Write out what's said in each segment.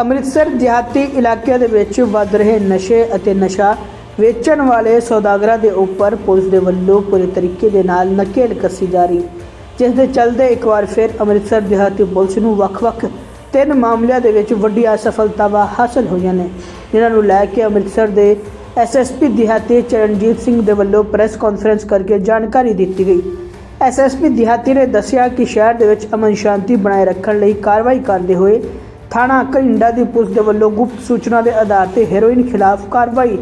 ਅੰਮ੍ਰਿਤਸਰ ਦਿਹਾਤੀ ਇਲਾਕਿਆਂ ਦੇ ਵਿੱਚ ਵੱਧ ਰਹੇ ਨਸ਼ੇ ਅਤੇ ਨਸ਼ਾ ਵੇਚਣ ਵਾਲੇ ਸੌਦਾਗਰਾਂ ਦੇ ਉੱਪਰ ਪੁਲਿਸ ਦੇ ਵੱਲੋਂ ਪੂਰੇ ਤਰੀਕੇ ਦੇ ਨਾਲ ਨਕੇਲ ਕੱਸੀ ਜਾ ਰਹੀ। ਜਿਸ ਦੇ ਚੱਲਦੇ ਇੱਕ ਵਾਰ ਫਿਰ ਅੰਮ੍ਰਿਤਸਰ ਦਿਹਾਤੀ ਪੁਲਿਸ ਨੂੰ ਵੱਖ-ਵੱਖ ਤਿੰਨ ਮਾਮਲਿਆਂ ਦੇ ਵਿੱਚ ਵੱਡੀਆਂ ਸਫਲਤਾਵਾਂ ਹਾਸਲ ਹੋਈਆਂ ਨੇ। ਜਿਨ੍ਹਾਂ ਨੂੰ ਲੈ ਕੇ ਅੰਮ੍ਰਿਤਸਰ ਦੇ ਐਸਐਸਪੀ ਦਿਹਾਤੀ ਚਰਨਜੀਤ ਸਿੰਘ ਦੇ ਵੱਲੋਂ ਪ੍ਰੈਸ ਕਾਨਫਰੰਸ ਕਰਕੇ ਜਾਣਕਾਰੀ ਦਿੱਤੀ ਗਈ। ਐਸਐਸਪੀ ਦਿਹਾਤੀ ਨੇ ਦੱਸਿਆ ਕਿ ਸ਼ਹਿਰ ਦੇ ਵਿੱਚ ਅਮਨ ਸ਼ਾਂਤੀ ਬਣਾਏ ਰੱਖਣ ਲਈ ਕਾਰਵਾਈ ਕਰਦੇ ਹੋਏ ਥਾਣਾ ਕਰਿੰਡਾ ਦੀ ਪੁਲਿਸ ਦੇ ਵੱਲੋਂ ਗੁਪਤ ਸੂਚਨਾ ਦੇ ਆਧਾਰ ਤੇ ਹੈਰੋਇਨ ਖਿਲਾਫ ਕਾਰਵਾਈ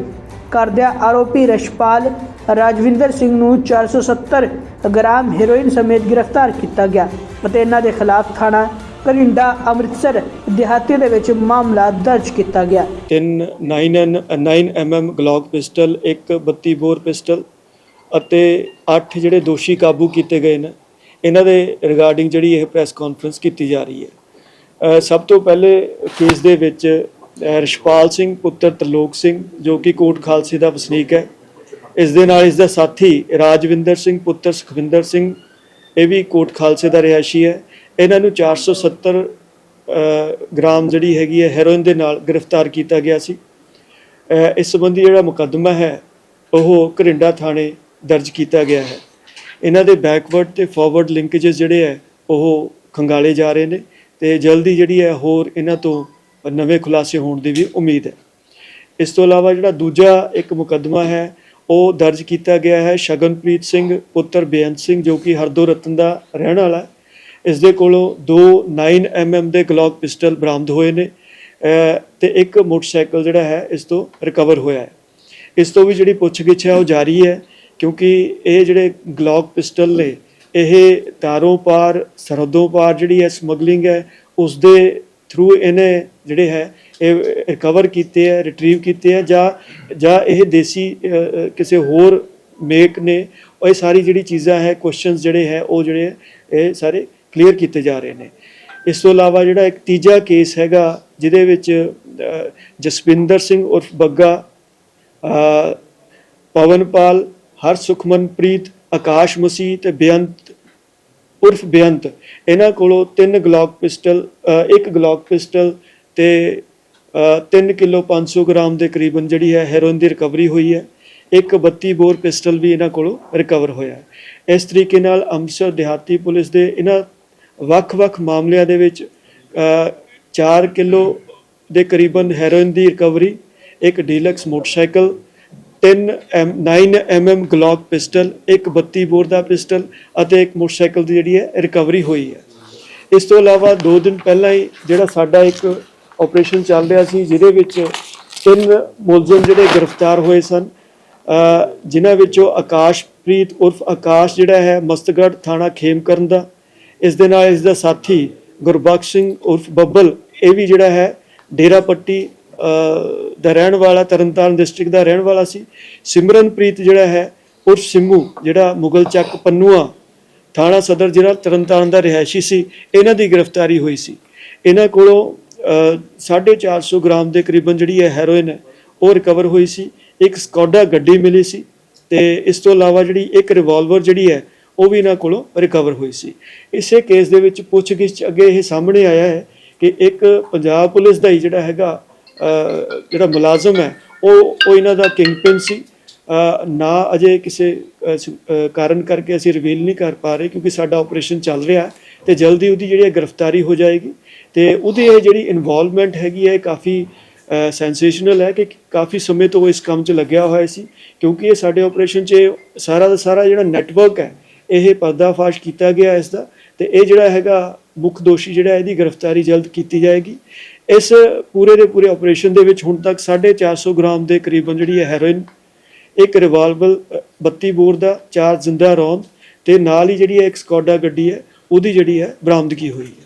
ਕਰਦਿਆਂ ਆਰੋਪੀ ਰਸ਼ਪਾਲ ਰਾਜਵਿੰਦਰ ਸਿੰਘ ਨੂੰ 470 ਗ੍ਰਾਮ ਹੈਰੋਇਨ ਸਮੇਤ ਗ੍ਰਿਫਤਾਰ ਕੀਤਾ ਗਿਆ ਅਤੇ ਇਹਨਾਂ ਦੇ ਖਿਲਾਫ ਥਾਣਾ ਕਰਿੰਡਾ ਅੰਮ੍ਰਿਤਸਰ ਦਿਹਾਤੀ ਦੇ ਵਿੱਚ ਮਾਮਲਾ ਦਰਜ ਕੀਤਾ ਗਿਆ। ਤਿੰਨ 9 9 mm ਗਲੌਕ ਪਿਸਟਲ, ਇੱਕ 32 ਬੋਰ ਪਿਸਟਲ ਅਤੇ 8 ਜਿਹੜੇ ਦੋਸ਼ੀ ਕਾਬੂ ਕੀਤੇ ਗਏ ਨੇ। ਇਹਨਾਂ ਦੇ ਰਿਗਾਰਡਿੰਗ ਜਿਹੜੀ ਇਹ ਪ੍ਰੈਸ ਕਾਨਫਰੰਸ ਕੀਤੀ ਜਾ ਰਹੀ ਹੈ। ਸਭ ਤੋਂ ਪਹਿਲੇ ਕੇਸ ਦੇ ਵਿੱਚ ਅ, ਰਿਸ਼ਪਾਲ ਸਿੰਘ ਪੁੱਤਰ ਤਰਲੋਕ ਸਿੰਘ ਜੋ ਕਿ ਕੋਟ ਖਾਲਸੇ ਦਾ ਵਸਨੀਕ ਹੈ। ਇਸ ਦੇ ਨਾਲ ਇਸ ਦਾ ਸਾਥੀ ਰਾਜਵਿੰਦਰ ਸਿੰਘ ਪੁੱਤਰ ਸੁਖਵਿੰਦਰ ਸਿੰਘ ਇਹ ਵੀ ਕੋਟ ਖਾਲਸੇ ਦਾ ਰਿਹਾਇਸ਼ੀ ਹੈ। ਇਹਨਾਂ ਨੂੰ 470 ਅ, ਗ੍ਰਾਮ ਜਿਹੜੀ ਹੈਗੀ ਹੈ ਹੈਰੋਇਨ ਦੇ ਨਾਲ ਗ੍ਰਿਫਤਾਰ ਕੀਤਾ ਗਿਆ ਸੀ। ਇਸ ਸੰਬੰਧੀ ਜਿਹੜਾ ਮੁਕੱਦਮਾ ਹੈ ਉਹ ਘਰਿੰਡਾ ਥਾਣੇ ਦਰਜ ਕੀਤਾ ਗਿਆ ਹੈ। ਇਹਨਾਂ ਦੇ ਬੈਕਵਰਡ ਤੇ ਫਾਰਵਰਡ ਲਿੰਕੇजेस ਜਿਹੜੇ ਹੈ ਉਹ ਖੰਗਾਲੇ ਜਾ ਰਹੇ ਨੇ। ਤੇ ਜਲਦੀ ਜਿਹੜੀ ਹੈ ਹੋਰ ਇਹਨਾਂ ਤੋਂ ਨਵੇਂ ਖੁਲਾਸੇ ਹੋਣ ਦੀ ਵੀ ਉਮੀਦ ਹੈ। ਇਸ ਤੋਂ ਇਲਾਵਾ ਜਿਹੜਾ ਦੂਜਾ ਇੱਕ ਮੁਕੱਦਮਾ ਹੈ, ਉਹ ਦਰਜ ਕੀਤਾ ਗਿਆ ਹੈ ਸ਼ਗਨਪ੍ਰੀਤ ਸਿੰਘ, ਪੁੱਤਰ ਬੇਅੰਤ ਸਿੰਘ, ਜੋ ਕਿ ਹਰਦੋ ਰਤਨ ਦਾ ਰਹਿਣ ਵਾਲਾ ਹੈ। ਇਸ ਦੇ ਕੋਲੋਂ ਦੋ 9 mm ਦੇ ਗਲੌਕ ਪਿਸਟਲ ਬਰਾਮਦ ਹੋਏ ਨੇ, ਅਹ, ਤੇ ਇੱਕ ਮੋਟਰਸਾਈਕਲ ਜਿਹੜਾ ਹੈ, ਇਸ ਤੋਂ ਰਿਕਵਰ ਹੋਇਆ ਹੈ। ਇਸ ਤੋਂ ਵੀ ਜਿਹੜੀ ਪੁੱਛਗਿੱਛ ਹੈ, ਉਹ ਜਾਰੀ ਹੈ, ਕਿਉਂਕਿ ਇਹ ਜਿਹੜੇ ਗਲੌਕ ਪਿਸਟਲ ਨੇ ਇਹ ਤਾਰੋਂ ਪਾਰ ਸਰਹੱਦੋਂ ਪਾਰ ਜਿਹੜੀ ਹੈ ਸਮਗਲਿੰਗ ਹੈ ਉਸ ਦੇ ਥਰੂ ਇਹਨੇ ਜਿਹੜੇ ਹੈ ਇਹ ਰਿਕਵਰ ਕੀਤੇ ਹੈ ਰਿਟਰੀਵ ਕੀਤੇ ਹੈ ਜਾਂ ਜਾਂ ਇਹ ਦੇਸੀ ਕਿਸੇ ਹੋਰ ਮੇਕ ਨੇ ਉਹ ਇਹ ਸਾਰੀ ਜਿਹੜੀ ਚੀਜ਼ਾਂ ਹੈ ਕੁਐਸਚਨਸ ਜਿਹੜੇ ਹੈ ਉਹ ਜਿਹੜੇ ਇਹ ਸਾਰੇ ਕਲੀਅਰ ਕੀਤੇ ਜਾ ਰਹੇ ਨੇ। ਇਸ ਤੋਂ ਇਲਾਵਾ ਜਿਹੜਾ ਇੱਕ ਤੀਜਾ ਕੇਸ ਹੈਗਾ ਜਿਹਦੇ ਵਿੱਚ ਜਸਵਿੰਦਰ ਸਿੰਘ ਉਰਫ ਬੱਗਾ ਅਹ, ਪਵਨਪਾਲ ਹਰ ਸੁਖਮਨਪ੍ਰੀਤ ਆਕਾਸ਼ ਮਸੀਹ ਤੇ ਬੇਅੰਤ, ਉਰਫ ਬੇਅੰਤ, ਇਹਨਾਂ ਕੋਲੋਂ ਤਿੰਨ ਗਲੌਕ ਪਿਸਟਲ ਇੱਕ ਗਲੌਕ ਪਿਸਟਲ ਤੇ 3 ਕਿਲੋ 500 ਗ੍ਰਾਮ ਦੇ ਕਰੀਬਨ ਜਿਹੜੀ ਹੈ ਹੈਰੋਇਨ ਦੀ ਰਿਕਵਰੀ ਹੋਈ ਹੈ। ਇੱਕ 32 ਬੋਰ ਪਿਸਟਲ ਵੀ ਇਹਨਾਂ ਕੋਲੋਂ ਰਿਕਵਰ ਹੋਇਆ ਹੈ। ਇਸ ਤਰੀਕੇ ਨਾਲ ਅੰਮ੍ਰਿਤਸਰ ਦਿਹਾਤੀ ਪੁਲਿਸ ਦੇ ਇਹਨਾਂ ਵੱਖ-ਵੱਖ ਮਾਮਲਿਆਂ ਦੇ ਵਿੱਚ 4 ਕਿਲੋ ਦੇ ਕਰੀਬਨ ਹੈਰੋਇਨ ਦੀ ਰਿਕਵਰੀ, ਇੱਕ deluxe motorcycle 3 M 9 mm Glock pistol, ਇੱਕ 32 ਬੋਰ ਦਾ ਪਿਸਟਲ ਅਤੇ ਇੱਕ ਮੋਟਰਸਾਈਕਲ ਦੀ ਜਿਹੜੀ ਹੈ ਰਿਕਵਰੀ ਹੋਈ ਹੈ। ਇਸ ਤੋਂ ਇਲਾਵਾ 2 ਦਿਨ ਪਹਿਲਾਂ ਹੀ ਜਿਹੜਾ ਸਾਡਾ ਇੱਕ ਆਪਰੇਸ਼ਨ ਚੱਲ ਰਿਹਾ ਸੀ, ਜਿਹਦੇ ਵਿੱਚ ਤਿੰਨ ਮੁਲਜ਼ਮ ਜਿਹੜੇ ਗ੍ਰਿਫਤਾਰ ਹੋਏ ਸਨ। ਜਿਨ੍ਹਾਂ ਵਿੱਚੋਂ ਆਕਾਸ਼ਪ੍ਰੀਤ ਉਰਫ ਆਕਾਸ਼ ਜਿਹੜਾ ਹੈ ਮਸਤਗੜ ਥਾਣਾ ਖੇਮਕਰਨ ਦਾ। ਇਸ ਦੇ ਨਾਲ ਇਸ ਦਾ ਸਾਥੀ ਗੁਰਬਖਸ਼ ਸਿੰਘ ਉਰਫ ਬੱਬਲ, ਇਹ ਵੀ ਜਿਹੜਾ ਹੈ ਡੇਰਾ ਪੱਟੀ ਦਾ ਰਹਿਣ ਵਾਲਾ ਤਰਨਤਾਰਨ ਡਿਸਟ੍ਰਿਕਟ ਦਾ ਰਹਿਣ ਵਾਲਾ ਸੀ। ਸਿਮਰਨਪ੍ਰੀਤ ਜਿਹੜਾ ਹੈ ਉਹ ਸਿੰਮੂ ਜਿਹੜਾ ਮੁਗਲ ਚੱਕ ਪੰਨੂਆ ਥਾਣਾ ਸਦਰ ਜ਼ਿਲ੍ਹਾ ਤਰਨਤਾਰਨ ਦਾ ਰਿਹਾਇਸ਼ੀ ਸੀ ਇਹਨਾਂ ਦੀ ਗ੍ਰਿਫਤਾਰੀ ਹੋਈ ਸੀ। ਇਹਨਾਂ ਕੋਲੋਂ ਅ, 450 ਗ੍ਰਾਮ ਦੇ ਕਰੀਬਨ ਜਿਹੜੀ ਹੈ ਹੈਰੋਇਨ ਹੈ ਉਹ ਰਿਕਵਰ ਹੋਈ ਸੀ। ਇੱਕ ਸਕੋਡਾ ਗੱਡੀ ਮਿਲੀ ਸੀ ਤੇ ਇਸ ਤੋਂ ਇਲਾਵਾ ਜਿਹੜੀ ਇੱਕ ਰਿਵਾਲਵਰ ਜਿਹੜੀ ਹੈ ਉਹ ਵੀ ਇਹਨਾਂ ਕੋਲੋਂ ਰਿਕਵਰ ਹੋਈ ਸੀ। ਇਸੇ ਕੇਸ ਦੇ ਵਿੱਚ ਪੁੱਛਗਿੱਛ ਅੱਗੇ ਇਹ ਸਾਹਮਣੇ ਆਇਆ ਹੈ ਕਿ ਇੱਕ ਪੰਜਾਬ ਪੁਲਿਸ ਦਾ ਹੀ ਜਿਹੜਾ ਹੈਗਾ ਜਿਹੜਾ ਮੁਲਾਜ਼ਮ ਹੈ, ਉਹ ਉਹ ਇਹਨਾਂ ਦਾ ਕਿੰਗਪਿਨ ਸੀ। ਨਾ ਅਜੇ ਕਿਸੇ ਕਾਰਨ ਕਰਕੇ ਅਸੀਂ ਰਿਵੀਲ ਨਹੀਂ ਕਰ ਪਾ ਰਹੇ ਕਿਉਂਕਿ ਸਾਡਾ ਆਪਰੇਸ਼ਨ ਚੱਲ ਰਿਹਾ ਹੈ ਤੇ ਜਲਦੀ ਉਹਦੀ ਜਿਹੜੀ ਹੈ ਗ੍ਰਿਫਤਾਰੀ ਹੋ ਜਾਏਗੀ ਤੇ ਉਹਦੀ ਇਹ ਜਿਹੜੀ ਇਨਵੋਲਵਮੈਂਟ ਹੈਗੀ ਹੈ ਕਾਫੀ ਸੈਂਸੇਸ਼ਨਲ ਹੈ ਕਿ ਕਾਫੀ ਸਮੇਂ ਤੋਂ ਉਹ ਇਸ ਕੰਮ 'ਚ ਲੱਗਿਆ ਹੋਇਆ ਸੀ ਕਿਉਂਕਿ ਇਹ ਸਾਡੇ ਆਪਰੇਸ਼ਨ 'ਚ ਸਾਰਾ ਦਾ ਸਾਰਾ ਜਿਹੜਾ ਨੈਟਵਰਕ ਹੈ, ਇਹ ਪਰਦਾਫਾਸ਼ ਕੀਤਾ ਗਿਆ ਇਸ ਦਾ ਤੇ ਇਹ ਜਿਹੜਾ ਹੈਗਾ ਮੁੱਖ ਦੋਸ਼ੀ ਜਿਹੜਾ ਇਹਦੀ ਗ੍ਰਿਫਤਾਰੀ ਜਲਦ ਕੀਤੀ ਜਾਏਗੀ। ਇਸ ਪੂਰੇ ਦੇ ਪੂਰੇ ਆਪਰੇਸ਼ਨ ਦੇ ਵਿੱਚ ਹੁਣ ਤੱਕ 450 ਗ੍ਰਾਮ ਦੇ ਕਰੀਬਨ ਜਿਹੜੀ ਹੈ ਹੈਰੋਇਨ ਇੱਕ ਰਿਵਾਲਵਰ ਅ, 32 ਬੋਰ ਦਾ ਚਾਰ ਜ਼ਿੰਦਾ ਰੌਂਦ ਤੇ ਨਾਲ ਹੀ ਜਿਹੜੀ ਹੈ ਇੱਕ ਸਕੋਡਾ ਗੱਡੀ ਹੈ ਉਹਦੀ ਜਿਹੜੀ ਹੈ ਬਰਾਮਦਗੀ ਹੋਈ ਹੈ।